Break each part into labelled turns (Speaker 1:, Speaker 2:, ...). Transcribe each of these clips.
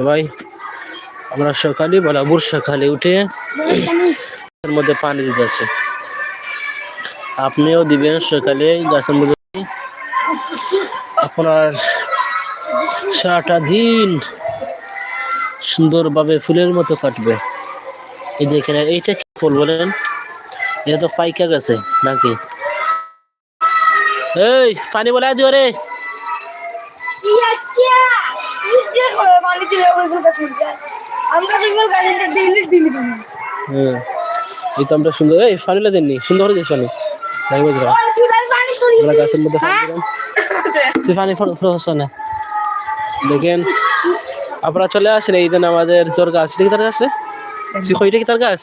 Speaker 1: সবাই আমরা সকালে বরাবর সকালে উঠে এর মধ্যে পানি দিতে আছে আপনিও দিবেন সকালে গাছের মধ্যে আপনার সারাটা দিন সুন্দরভাবে ফুলের মতো কাটবে। এই দেখেন এইটা কি ফুল বলেন? এটা তো পাইকা গেছে নাকি? এই, পানি বলে দিও রে। হ্যাঁ। এই তো আমরা সুন্দর। এই দেননি করে আমরা গাছের মধ্যে তুই ফরস না দেখেন আপনারা চলে আসেন এই দিন আমাদের তোর গাছ। এটা কি তার গাছ তুই কি তার গাছ?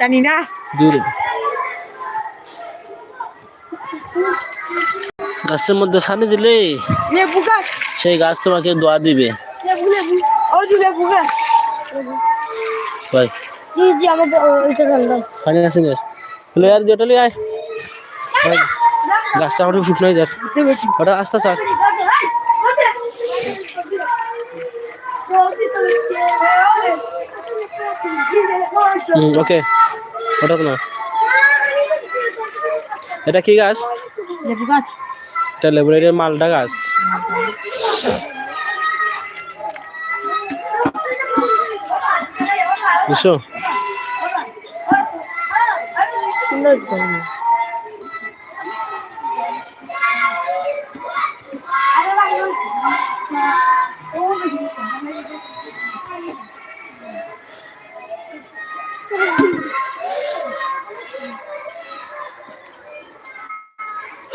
Speaker 2: জানি না।
Speaker 1: দূরে। গাছের মধ্যে পানি দিলে সেই গাছ তোমাকে দোয়া দিবে। পানি আছে আর যেটা লে আয়। গাছটা আমার ফুট নাই যার ওটা আস্তে। হুম ওকে। ওটা না এটা কি গাছ?
Speaker 2: লেবু গাছ
Speaker 1: এটা লেবুরের মালটা গাছ বুঝছ।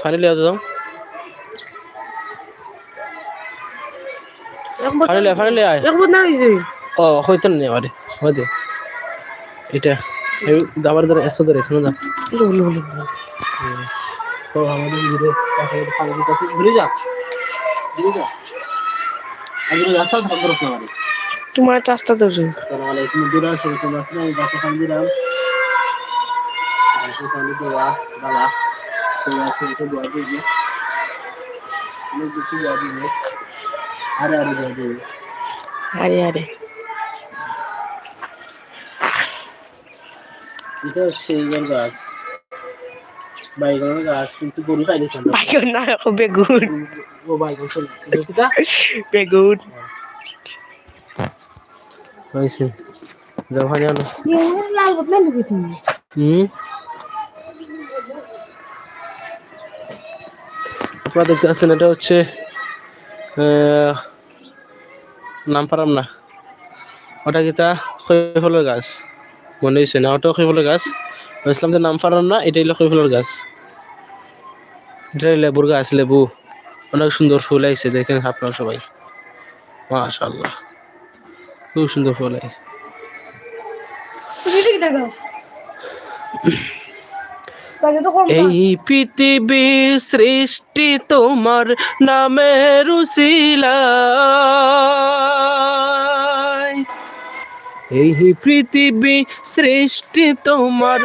Speaker 1: পানি লিয়ে যাও পানি লিয়ে আয়।
Speaker 2: এক বদনা হয়েছে
Speaker 1: ও হইতো না আরে হইতে। এটা এই দাবার ধরে এসে ধরে শোনো না তো আমাদের ঘুরে পাশে পানি দিতে ঘুরে যা। ঘুরে যা। আগে রাস্তা ভাগ করছ না
Speaker 2: তোমার চাষটা তো
Speaker 1: আসসালামু আলাইকুম দূরে আসো তোমরা আসলে আমি দিলাম। দেওয়া বালা সেই আছে এটা দেওয়া অনেক কিছু দেওয়া দিবে আরে আরে
Speaker 2: আরে আরে।
Speaker 1: এটা হচ্ছে এইগুলো গাছ। বাইগনের গাছ কিন্তু গরু খাই দিয়েছেন
Speaker 2: বাইগন না বেগুন।
Speaker 1: ও বাইগন
Speaker 2: বেগুন।
Speaker 1: হয়েছে। যাও
Speaker 2: লাল তুমি
Speaker 1: হুম? আপনারা দেখতে পাচ্ছেন এটা হচ্ছে নাম পারাম না। ওটা কি তা খৈফলের গাছ মনে হয়েছে না ওটাও খৈফলের গাছ ইসলাম যে নাম পারাম না এটা হলো খৈফলের গাছ এটা লেবুর গাছ লেবু। অনেক সুন্দর ফুল আইছে দেখেন আপনারা সবাই। মাশাআল্লাহ। খুব সুন্দর ফুল আইছে
Speaker 2: তুমি ঠিক থাকো লাগে তো কম
Speaker 1: এই পৃথিবীর সৃষ্টি তোমার নামের উসিলায়। এই পৃথিবী সৃষ্টি তোমার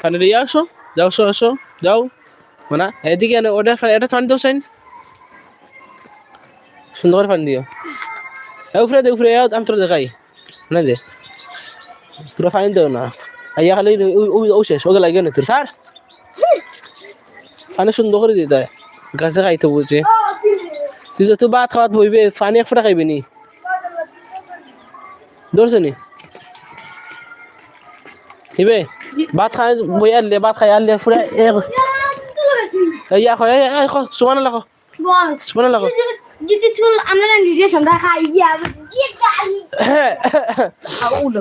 Speaker 1: কানে দিয়ে আসো, যাও, আসো আসো, যাও। মানে এদিকে ওটা এটা ফান দিও সাইন সুন্দর করে ফান দিও। দে পুরো ফাইন দেও না আইয়া খালি ও- ও- ও শেষ ওকে লাগে না তোর স্যার ফানে সুন্দর করে দিতে হয় গাছে খাইতে বুঝছে তুই যত ভাত খাওয়াত বইবে ফানি এক ফোটা খাইবি নি ধরছো নি হিবে ভাত খাই বই আনলে ভাত খাই আনলে ফুরা ইয়া খাই সুমান লাখো
Speaker 2: বল।
Speaker 1: সুমান
Speaker 2: যদি চুল আমরা নিজে সন্ধ্যা খাই গিয়া যে গালি আউলো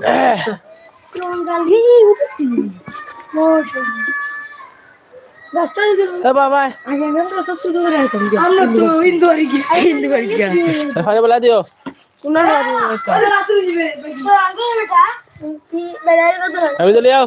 Speaker 2: কোন গালি উঠছি। আমরা আমরা
Speaker 1: বলা দিও। আমি তো লিয়াও।